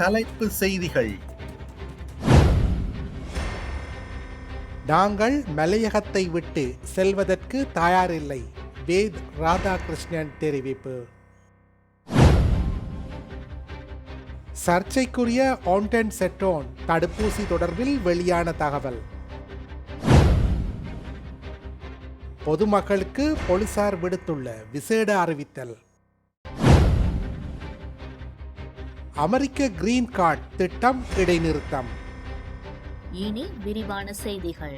தலைப்பு செய்திகள். நாங்கள் மலையகத்தை விட்டு செல்வதற்கு தயாரில்லை. வேத் ராதாகிருஷ்ணன் தெரிவிப்பு. சர்ச்சைக்குரிய ஆன்டன் செட்டோன் தடுப்பூசி தொடர்பில் வெளியான தகவல். பொதுமக்களுக்கு போலீசார் விடுத்துள்ள விசேட அறிவித்தல். அமெரிக்க கிரீன் கார்டு திட்டம் இடைநிறுத்தம். இனி விரிவான செய்திகள்.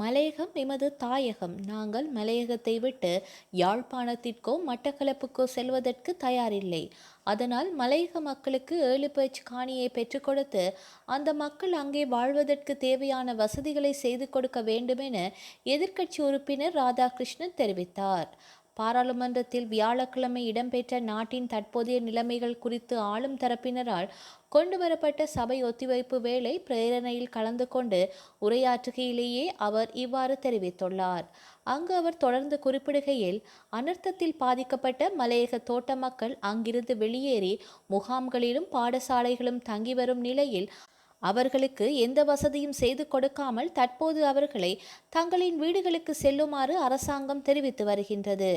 மலையகம் எமது தாயகம். நாங்கள் மலையகத்தை விட்டு யாழ்ப்பாணத்திற்கோ மட்டக்களப்புக்கோ செல்வதற்கு தயாரில்லை. அதனால் மலையக மக்களுக்கு ஏழு பேச்சு காணியை பெற்றுக் கொடுத்து அந்த மக்கள் அங்கே வாழ்வதற்கு தேவையான வசதிகளை செய்து கொடுக்க வேண்டுமென எதிர்க்கட்சி உறுப்பினர் ராதாகிருஷ்ணன் தெரிவித்தார். பாராளுமன்றத்தில் வியாழக்கிழமை இடம்பெற்ற நாட்டின் தற்போதைய நிலைமைகள் குறித்து ஆளும் தரப்பினரால் கொண்டுவரப்பட்ட சபை ஒத்திவைப்பு வேளை பிரேரணையில் கலந்து கொண்டு உரையாற்றுகையிலேயே அவர் இவ்வாறு தெரிவித்துள்ளார். அங்கு அவர் தொடர்ந்து குறிப்பிடுகையில் அனர்த்தத்தில் பாதிக்கப்பட்ட மலையக தோட்ட மக்கள் அங்கிருந்து வெளியேறி முகாம்களிலும் பாடசாலைகளும் தங்கி வரும் நிலையில் அவர்களுக்கு எந்த வசதியும் செய்து கொடுக்காமல் தற்போது அவர்களை தங்களின் வீடுகளுக்கு செல்லுமாறு அரசாங்கம் தெரிவித்து வருகின்றது.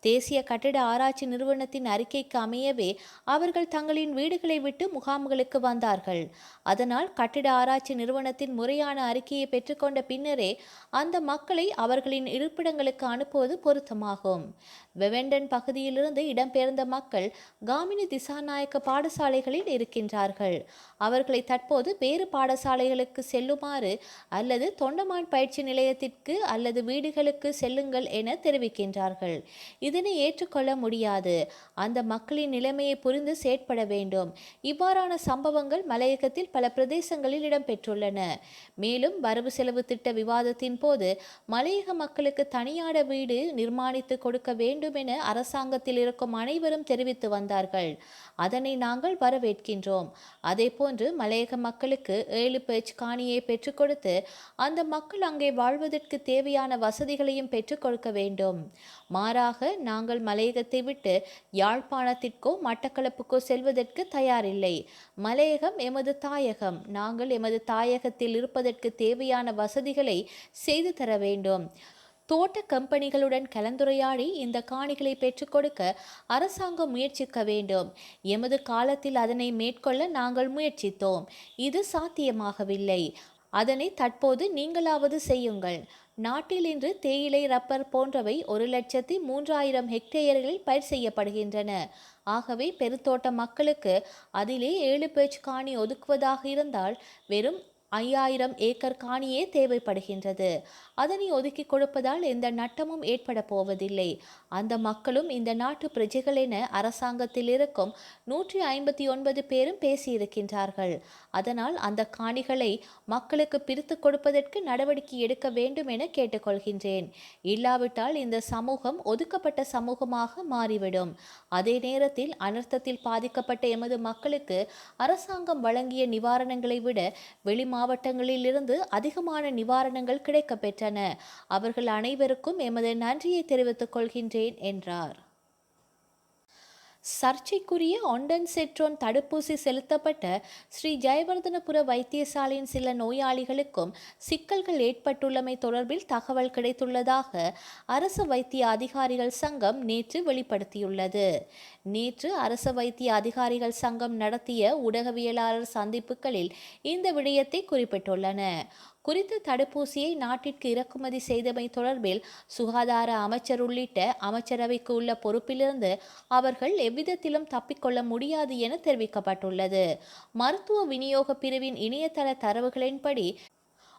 தேசிய கட்டிட ஆராய்ச்சி நிறுவனத்தின் அறிக்கைக்கு அமையவே அவர்கள் தங்களின் வீடுகளை விட்டு முகாம்களுக்கு வந்தார்கள். அதனால் கட்டிட ஆராய்ச்சி நிறுவனத்தின் முறையான அறிக்கையை பெற்றுக்கொண்ட பின்னரே அந்த மக்களை அவர்களின் இருப்பிடங்களுக்கு அனுப்புவது பொருத்தமாகும். வெவெண்டன் பகுதியிலிருந்து இடம்பெயர்ந்த மக்கள் காமினி திசாநாயக்க பாடசாலைகளில் இருக்கின்றார்கள். அவர்களை தற்போது வேறு பாடசாலைகளுக்கு செல்லுமாறு அல்லது தொண்டமான் பயிற்சி நிலையத்திற்கு அல்லது வீடுகளுக்கு செல்லுங்கள் என தெரிவிக்கின்றார்கள். இதனை ஏற்றுக்கொள்ள முடியாது. அந்த மக்களின் நிலைமையை புரிந்து செயற்பட வேண்டும். இவ்வாறான சம்பவங்கள் மலையகத்தில் பல பிரதேசங்களில் இடம்பெற்றுள்ளன. மேலும் வரவு செலவு திட்ட விவாதத்தின் போது மலையக மக்களுக்கு தனியாட வீடு நிர்மாணித்து கொடுக்க வேண்டும் என அரசாங்கத்தில் இருக்கும் அனைவரும் தெரிவித்து வந்தார்கள். அதனை நாங்கள் வரவேற்கின்றோம். அதேபோன்று மலையக மக்கள் மக்களுக்கு ஏழு பேச் காணியை பெற்றுக் கொடுத்து அந்த மக்கள் அங்கே வாழ்வதற்கு தேவையான வசதிகளையும் பெற்றுக் கொடுக்க வேண்டும். மாறாக நாங்கள் மலையகத்தை விட்டு யாழ்ப்பாணத்திற்கோ மட்டக்களப்புக்கோ செல்வதற்கு தயாரில்லை. மலையகம் எமது தாயகம். நாங்கள் எமது தாயகத்தில் இருப்பதற்கு தேவையான வசதிகளை செய்து தர வேண்டும். தோட்ட கம்பெனிகளுடன் கலந்துரையாடி இந்த காணிகளை பெற்றுக் கொடுக்க அரசாங்கம் முயற்சிக்க வேண்டும். எமது காலத்தில் அதனை மேற்கொள்ள நாங்கள் முயற்சித்தோம். இது சாத்தியமாகவில்லை. அதனை தற்போது நீங்களாவது செய்யுங்கள். நாட்டில் இன்று தேயிலை ரப்பர் போன்றவை ஒரு லட்சத்தி மூன்றாயிரம் ஹெக்டேயர்களில் பயிர் செய்யப்படுகின்றன. ஆகவே பெருத்தோட்ட மக்களுக்கு அதிலே ஏழு பேச்சு காணி ஒதுக்குவதாக இருந்தால் வெறும் ஐயாயிரம் ஏக்கர் காணியே தேவைப்படுகின்றது. அதனை ஒதுக்கி கொடுப்பதால் எந்த நட்டமும் ஏற்பட போவதில்லை. அந்த மக்களும் இந்த நாட்டு பிரஜைகள் என அரசாங்கத்தில் இருக்கும் நூற்றி ஐம்பத்தி ஒன்பது பேரும் பேசியிருக்கின்றார்கள். அதனால் அந்த காணிகளை மக்களுக்கு பிரித்து கொடுப்பதற்கு நடவடிக்கை எடுக்க வேண்டும் என கேட்டுக்கொள்கின்றேன். இல்லாவிட்டால் இந்த சமூகம் ஒதுக்கப்பட்ட சமூகமாக மாறிவிடும். அதே நேரத்தில் அனர்த்தத்தில் பாதிக்கப்பட்ட எமது மக்களுக்கு அரசாங்கம் வழங்கிய நிவாரணங்களை விட வெளி மாவட்டங்களில் இருந்து அதிகமான நிவாரணங்கள் கிடைக்கப்பெற்றன. அவர்கள் அனைவருக்கும் எமது நன்றியை தெரிவித்துக் கொள்கின்றேன் என்றார். சர்ச்சைக்குரிய ஒண்டன்செட்ரோன் தடுப்பூசி செலுத்தப்பட்ட ஸ்ரீ ஜெயவர்தனபுர வைத்தியசாலையின் சில நோயாளிகளுக்கும் சிக்கல்கள் ஏற்பட்டுள்ளமை தொடர்பில் தகவல் கிடைத்துள்ளதாக அரசு வைத்திய அதிகாரிகள் சங்கம் நேற்று வெளிப்படுத்தியுள்ளது. நேற்று அரசு வைத்திய அதிகாரிகள் சங்கம் நடத்திய ஊடகவியலாளர் சந்திப்புகளில் இந்த விடயத்தை குறிப்பிட்டுள்ளன. குறித்த தடுப்பூசியை நாட்டிற்கு இறக்குமதி செய்தமை தொடர்பில் சுகாதார அமைச்சர் உள்ளிட்ட அமைச்சரவைக்கு உள்ள பொறுப்பிலிருந்து அவர்கள் எவ்விதத்திலும் தப்பிக்கொள்ள முடியாது என தெரிவிக்கப்பட்டுள்ளது. மருத்துவ விநியோக பிரிவின் இணையதள தரவுகளின்படி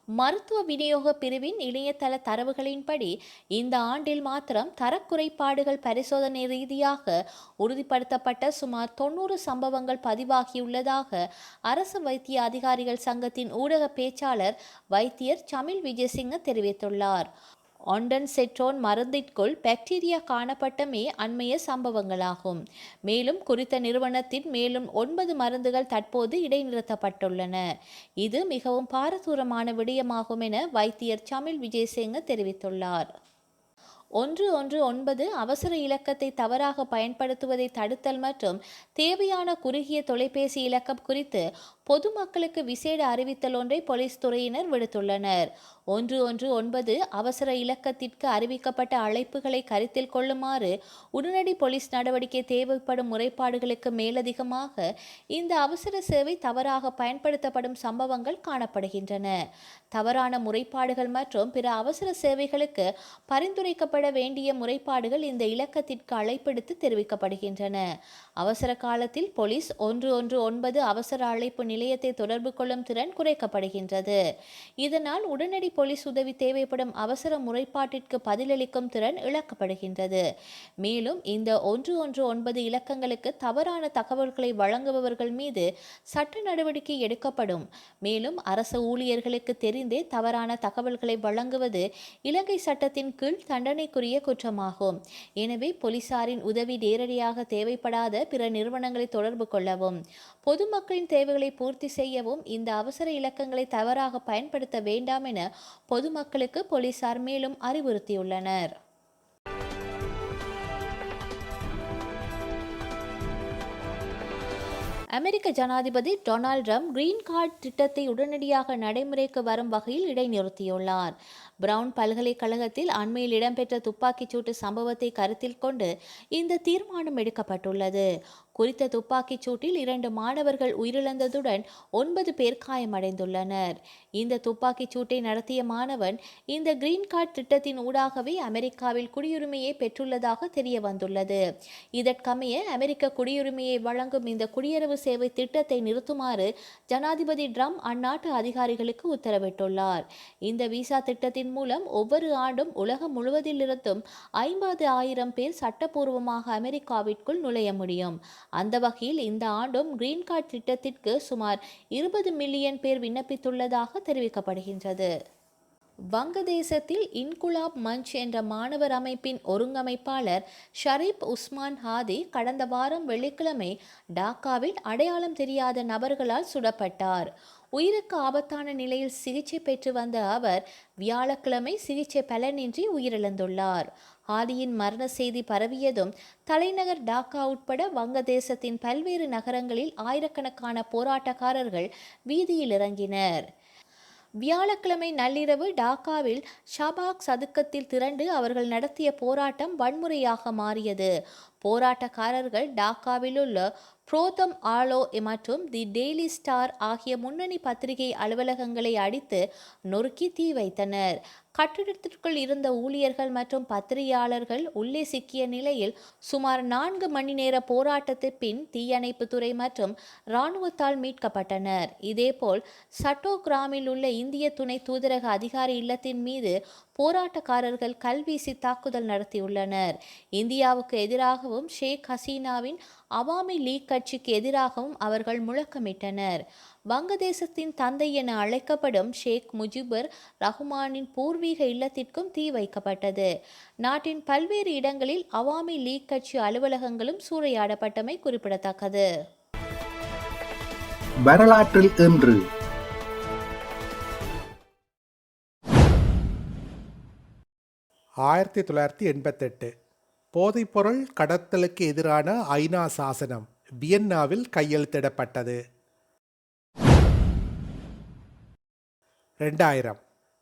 மருத்துவ விநியோக பிரிவின் இணையதள தரவுகளின்படி இந்த ஆண்டில் மாத்திரம் தரக்குறைபாடுகள் பரிசோதனை ரீதியாக உறுதிப்படுத்தப்பட்ட சுமார் தொண்ணூறு சம்பவங்கள் பதிவாகியுள்ளதாக அரசு வைத்திய அதிகாரிகள் சங்கத்தின் ஊடக பேச்சாளர் வைத்தியர் சமில் விஜயசிங்க தெரிவித்துள்ளார். ஒண்டன் செட்ரோன் மருந்திற்குள் பாக்டீரியா காணப்பட்டமே அண்மைய சம்பவங்களாகும். மேலும் குறித்த நிறுவனத்தின் மேலும் ஒன்பது மருந்துகள் தற்போது இடைநிறுத்தப்பட்டுள்ளன. இது மிகவும் பாரதூரமான விடயமாகும் என வைத்தியர் சமில் விஜயசிங்க தெரிவித்துள்ளார். ஒன்று ஒன்று ஒன்பது அவசர இலக்கத்தை தவறாக பயன்படுத்துவதை தடுத்தல் மற்றும் தேவையான குறுகிய தொலைபேசி இலக்கம் குறித்து பொதுமக்களுக்கு விசேட அறிவித்தல் ஒன்றை போலீஸ் துறையினர் விடுத்துள்ளனர். ஒன்று ஒன்று ஒன்பது அவசர இலக்கத்திற்கு அறிவிக்கப்பட்ட அழைப்புகளை கருத்தில் கொள்ளுமாறு உடனடி போலீஸ் நடவடிக்கை தேவைப்படும் முறைப்பாடுகளுக்கு மேலதிகமாக இந்த அவசர சேவை தவறாக பயன்படுத்தப்படும் சம்பவங்கள் காணப்படுகின்றன. தவறான முறைப்பாடுகள் மற்றும் பிற அவசர சேவைகளுக்கு பரிந்துரைக்கப்பட வேண்டிய முறைப்பாடுகள் இந்த இலக்கத்திற்கு அழைப்பெடுத்து தெரிவிக்கப்படுகின்றன. அவசர காலத்தில் போலீஸ் ஒன்று ஒன்று ஒன்பது அவசர அழைப்பு நிலையத்தை தொடர்பு கொள்ளும் திறன் குறைக்கப்படுகின்றது. இதனால் உடனடி போலீஸ் உதவி தேவைப்படும் அவசர முறைப்பாட்டிற்கு பதிலளிக்கும் திறன் இழக்கப்படுகின்றது. மேலும் இந்த ஒன்று ஒன்று ஒன்பது இலக்கங்களுக்கு தவறான தகவல்களை வழங்குபவர்கள் மீது சட்ட நடவடிக்கை எடுக்கப்படும். மேலும் அரசு ஊழியர்களுக்கு தெரிந்தே தவறான தகவல்களை வழங்குவது இலங்கை சட்டத்தின் கீழ் தண்டனைக்குரிய குற்றமாகும். எனவே போலீசாரின் உதவி நேரடியாக தேவைப்படாத பிற நிறுவனங்களை தொடர்பு கொள்ளவும் பொதுமக்களின் தேவைகளை பூர்த்தி செய்யவும் இந்த அவசர இலக்கங்களை தவறாக பயன்படுத்த வேண்டாம் என பொதுமக்களுக்கு போலீசார் மேலும் அறிவுறுத்தியுள்ளனர். அமெரிக்க ஜனாதிபதி டொனால்ட் ட்ரம்ப் கிரீன் கார்டு திட்டத்தை உடனடியாக நடைமுறைக்கு வரும் வகையில் இடைநிறுத்தியுள்ளார். பிரவுன் பல்கலைக்கழகத்தில் அண்மையில் இடம்பெற்ற துப்பாக்கிச் சூட்டு சம்பவத்தை கருத்தில் கொண்டு இந்த தீர்மானம் எடுக்கப்பட்டுள்ளது. குறித்த துப்பாக்கிச் சூட்டில் இரண்டு மாணவர்கள் உயிரிழந்ததுடன் ஒன்பது பேர் காயமடைந்துள்ளனர். இந்த துப்பாக்கிச் சூட்டை நடத்திய மாணவன் இந்த கிரீன் கார்டு திட்டத்தின் ஊடாகவே அமெரிக்காவில் குடியுரிமையை பெற்றுள்ளதாக தெரிய வந்துள்ளது இதற்கமைய அமெரிக்க குடியுரிமையை வழங்கும் இந்த குடியரவு சேவை திட்டத்தை நிறுத்துமாறு ஜனாதிபதி ட்ரம்ப் அந்நாட்டு அதிகாரிகளுக்கு உத்தரவிட்டுள்ளார். இந்த விசா திட்டத்தின் மூலம் ஒவ்வொரு ஆண்டும் உலகம் முழுவதிலிருந்தும் ஐம்பது ஆயிரம் பேர் சட்டப்பூர்வமாக அமெரிக்காவிற்குள் நுழைய முடியும். அந்த வகையில் இந்த ஆண்டும் கிரீன் கார்டு திட்டத்திற்கு சுமார் இருபது மில்லியன் பேர் விண்ணப்பித்துள்ளதாக தெரிவிக்கப்படுகின்றது. வங்கதேசத்தில் இன்குலாப் மஞ்ச் என்ற மாணவர் அமைப்பின் ஒருங்கமைப்பாளர் ஷரீப் உஸ்மான் ஹாதி கடந்த வாரம் வெள்ளிக்கிழமை டாக்காவில் அடையாளம் தெரியாத நபர்களால் சுடப்பட்டார். உயிருக்கு ஆபத்தான நிலையில் சிகிச்சை பெற்று வந்த அவர் வியாழக்கிழமை சிகிச்சை பலனின்றி உயிரிழந்துள்ளார். ஆலியின் மரண செய்தி பரவியதும் தலைநகர் டாக்கா உட்பட வங்கதேசத்தின் பல்வேறு நகரங்களில் ஆயிரக்கணக்கான போராட்டக்காரர்கள் வீதியில் இறங்கினர் வியாழக்கிழமை நள்ளிரவு டாக்காவில் ஷபாக் சதுக்கத்தில் திரண்டு அவர்கள் நடத்திய போராட்டம் வன்முறையாக மாறியது. போராட்டக்காரர்கள் டாக்காவில் உள்ள புரோதம் ஆலோ மற்றும் தி டெய்லி ஸ்டார் ஆகிய முன்னணி பத்திரிகை அலுவலகங்களை அடித்து நொறுக்கி தீ வைத்தனர். கட்டிடத்திற்குள் இருந்த ஊழியர்கள் மற்றும் பத்திரிகையாளர்கள் உள்ளே சிக்கிய நிலையில் சுமார் நான்கு மணி நேர போராட்டத்திற்கு பின் தீயணைப்புத்துறை மற்றும் இராணுவத்தால் மீட்கப்பட்டனர். இதேபோல் சட்டோகிராமில் உள்ள இந்திய துணை தூதரக அதிகாரி இல்லத்தின் மீது போராட்டக்காரர்கள் கல்வீசி தாக்குதல் நடத்தியுள்ளனர். இந்தியாவுக்கு எதிராக எதிராகவும் ஷேக் ஹசீனாவின் அவாமி லீக் கட்சிக்கு எதிராகவும் அவர்கள் முழக்கமிட்டனர். வங்கதேசத்தின் தந்தை என அழைக்கப்படும் ஷேக் முஜிபுர் ரஹ்மானின் பூர்வீக இல்லத்திற்கும் தீ வைக்கப்பட்டது. நாட்டின் பல்வேறு இடங்களில் அவாமி லீக் கட்சி அலுவலகங்களும் சூறையாடப்பட்டமை குறிப்பிடத்தக்கது. வரலாற்றில் இன்று. ஆயிரத்தி தொள்ளாயிரத்தி எண்பத்தெட்டு. போதைப்பொருள் கடத்தலுக்கு எதிரான ஐநா சாசனம் வியன்னாவில் கையெழுத்திடப்பட்டது. ரெண்டாயிரம்.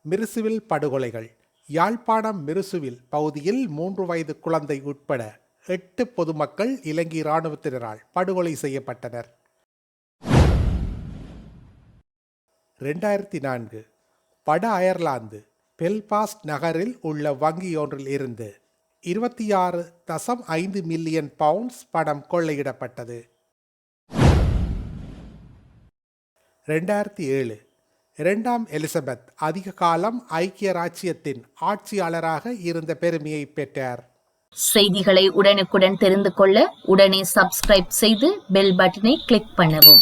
மிருசுவில் படுகொலைகள். யாழ்ப்பாணம் மிருசுவில் பகுதியில் மூன்று வயது குழந்தை உட்பட எட்டு பொதுமக்கள் இலங்கை இராணுவத்தினரால் படுகொலை செய்யப்பட்டனர். ரெண்டாயிரத்தி நான்கு. வட அயர்லாந்து பெல்பாஸ்ட் நகரில் உள்ள வங்கியொன்றில் இருந்து இருபத்தி ஆறு தசம் ஐந்து மில்லியன் பவுண்ட்ஸ் பணம் கொள்ளையிடப்பட்டது. ரெண்டாயிரத்தி ஏழு. இரண்டாம் எலிசபெத் அதிக காலம் ஐக்கிய ராச்சியத்தின் ஆட்சியாளராக இருந்த பெருமையை பெற்றார். செய்திகளை உடனுக்குடன் தெரிந்து கொள்ள உடனே சப்ஸ்கிரைப் செய்து பெல் பட்டனை கிளிக் பண்ணவும்.